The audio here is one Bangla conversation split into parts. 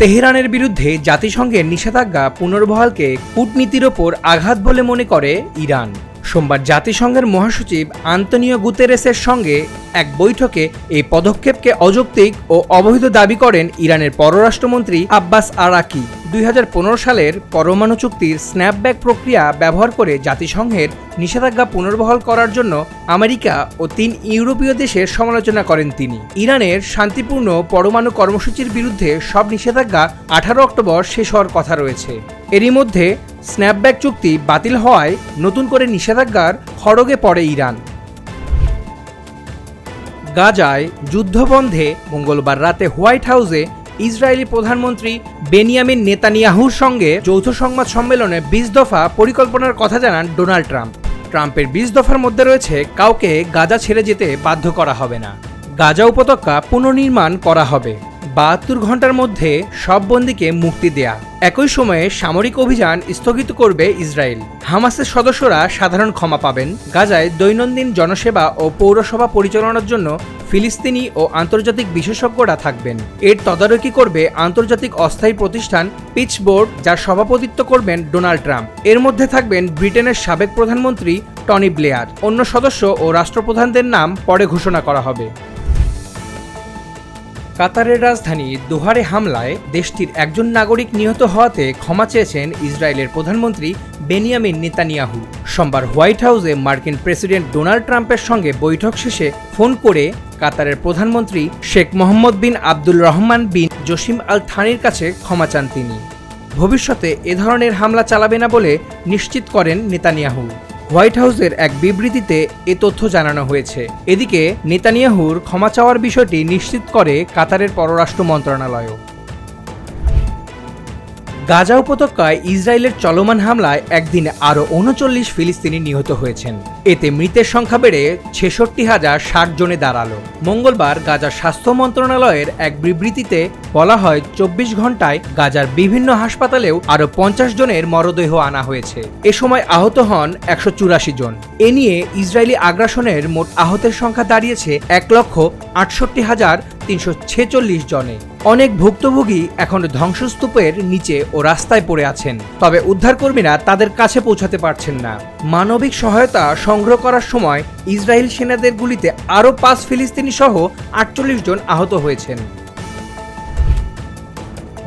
তেহরানের বিরুদ্ধে জাতিসংঘের নিষেধাজ্ঞা পুনর্বহালকে কূটনীতির ওপর আঘাত বলে মনে করে ইরান। সোমবার জাতিসংঘের মহাসচিব আন্তনিও গুতেরেসের সঙ্গে এক বৈঠকে এই পদক্ষেপকে অযৌক্তিক ও অবৈধ দাবি করেন ইরানের পররাষ্ট্রমন্ত্রী আব্বাস আরাকি। দুই হাজার পনেরো সালের পরমাণু চুক্তির স্ন্যাপব্যাক প্রক্রিয়া ব্যবহার করে জাতিসংঘের নিষেধাজ্ঞা পুনর্বহাল করার জন্য আমেরিকা ও তিন ইউরোপীয় দেশের সমালোচনা করেন তিনি। ইরানের শান্তিপূর্ণ পরমাণু কর্মসূচির বিরুদ্ধে সব নিষেধাজ্ঞা আঠারো অক্টোবর শেষ হওয়ার কথা রয়েছে। এরই মধ্যে স্ন্যাপব্যাক চুক্তি বাতিল হওয়ায় নতুন করে নিষেধাজ্ঞার খড়গে পড়ে ইরান। গাজায় যুদ্ধবন্ধে মঙ্গলবার রাতে হোয়াইট হাউসে ইসরায়েলি প্রধানমন্ত্রী বেনিয়ামিন নেতানিয়াহুর সঙ্গে যৌথ সংবাদ সম্মেলনে বিশ দফা পরিকল্পনার কথা জানান ডোনাল্ড ট্রাম্প। ট্রাম্পের বিশ দফার মধ্যে রয়েছে, কাউকে গাজা ছেড়ে যেতে বাধ্য করা হবে না। গাজা উপত্যকা পুনর্নির্মাণ করা হবে। বাহাত্তর ঘণ্টার মধ্যে সব বন্দীকে মুক্তি দেয়া। একই সময়ে সামরিক অভিযান স্থগিত করবে ইসরায়েল। হামাসের সদস্যরা সাধারণ ক্ষমা পাবেন। গাজায় দৈনন্দিন জনসেবা ও পৌরসভা পরিচালনার জন্য ফিলিস্তিনি ও আন্তর্জাতিক বিশেষজ্ঞরা থাকবেন। এর তদারকি করবে আন্তর্জাতিক অস্থায়ী প্রতিষ্ঠান পিচ বোর্ড যার সভাপতিত্ব করবেন ডোনাল্ড ট্রাম্প। এর মধ্যে থাকবেন ব্রিটেনের সাবেক প্রধানমন্ত্রী টনি ব্লেয়ার। অন্য সদস্য ও রাষ্ট্রপ্রধানদের নাম পরে ঘোষণা করা হবে। কাতারের রাজধানী দোহারে হামলায় দেশটির একজন নাগরিক নিহত হওয়াতে ক্ষমা চেয়েছেন ইসরায়েলের প্রধানমন্ত্রী বেনিয়ামিন নেতানিয়াহু। সোমবার হোয়াইট হাউসে মার্কিন প্রেসিডেন্ট ডোনাল্ড ট্রাম্পের সঙ্গে বৈঠক শেষে ফোন করে কাতারের প্রধানমন্ত্রী শেখ মোহাম্মদ বিন আব্দুল রহমান বিন জসিম আল থানির কাছে ক্ষমা চান তিনি। ভবিষ্যতে এ ধরনের হামলা চালাবে না বলে নিশ্চিত করেন নেতানিয়াহু। হোয়াইট হাউসের এক বিবৃতিতে এ তথ্য জানানো হয়েছে। এদিকে, নেতানিয়াহুর ক্ষমা চাওয়ার বিষয়টি নিশ্চিত করে কাতারের পররাষ্ট্র মন্ত্রণালয়ও। গাজা উপত্যকায় ইসরায়েলের চলমান হামলায় একদিনে আরও উনচল্লিশ ফিলিস্তিনি নিহত হয়েছেন। এতে মৃতের সংখ্যা বেড়ে ছেষট্টি হাজার ষাট জনে দাঁড়াল। মঙ্গলবার গাজার স্বাস্থ্য মন্ত্রণালয়ের এক বিবৃতিতে বলা হয়, চব্বিশ ঘন্টায় গাজার বিভিন্ন হাসপাতালেও আরও পঞ্চাশ জনের মরদেহ আনা হয়েছে। এ সময় আহত হন একশো চুরাশি জন। এ নিয়ে ইসরায়েলি আগ্রাসনের মোট আহতের সংখ্যা দাঁড়িয়েছে এক লক্ষ আটষট্টি হাজার তিনশো ছেচল্লিশ জনে। অনেক ভুক্তভোগী এখন ধ্বংসস্তূপের নিচে ও রাস্তায় পড়ে আছেন। তবে উদ্ধারকর্মীরা তাদের কাছে পৌঁছাতে পারছেন না। মানবিক সহায়তা সংগ্রহ করার সময় ইসরায়েল সেনাদের গুলিতে আরও পাঁচ ফিলিস্তিনি সহ আটচল্লিশ জন আহত হয়েছেন।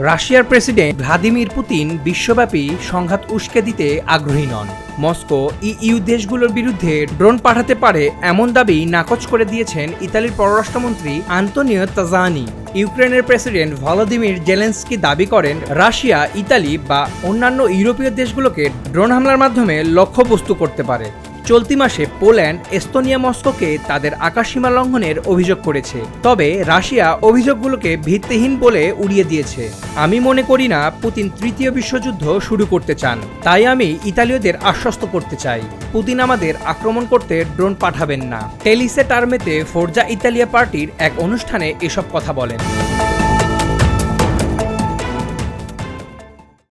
রাশিয়ার প্রেসিডেন্ট ভ্লাদিমির পুতিন বিশ্বব্যাপী সংঘাত উস্কে দিতে আগ্রহী নন। মস্কো ইইউ দেশগুলোর বিরুদ্ধে ড্রোন পাঠাতে পারে এমন দাবি নাকচ করে দিয়েছেন ইতালির পররাষ্ট্রমন্ত্রী আন্তনিও তাজানি। ইউক্রেনের প্রেসিডেন্ট ভলোদিমির জেলেন্সকি দাবি করেন, রাশিয়া, ইতালি বা অন্যান্য ইউরোপীয় দেশগুলোকে ড্রোন হামলার মাধ্যমে লক্ষ্যবস্তু করতে পারে। চলতি মাসে পোল্যান্ড, এস্তোনিয়া, মস্কোকে তাদের আকাশসীমা লঙ্ঘনের অভিযোগ করেছে। তবে রাশিয়া অভিযোগগুলোকে ভিত্তিহীন বলে উড়িয়ে দিয়েছে। আমি মনে করি না পুতিন তৃতীয় বিশ্বযুদ্ধ শুরু করতে চান। তাই আমি ইতালীয়দের আশ্বস্ত করতে চাই। পুতিন আমাদের আক্রমণ করতে ড্রোন পাঠাবেন না। টেলিসে টার্মেতে ফোর্জা ইতালিয়া পার্টির এক অনুষ্ঠানে এসব কথা বলেন।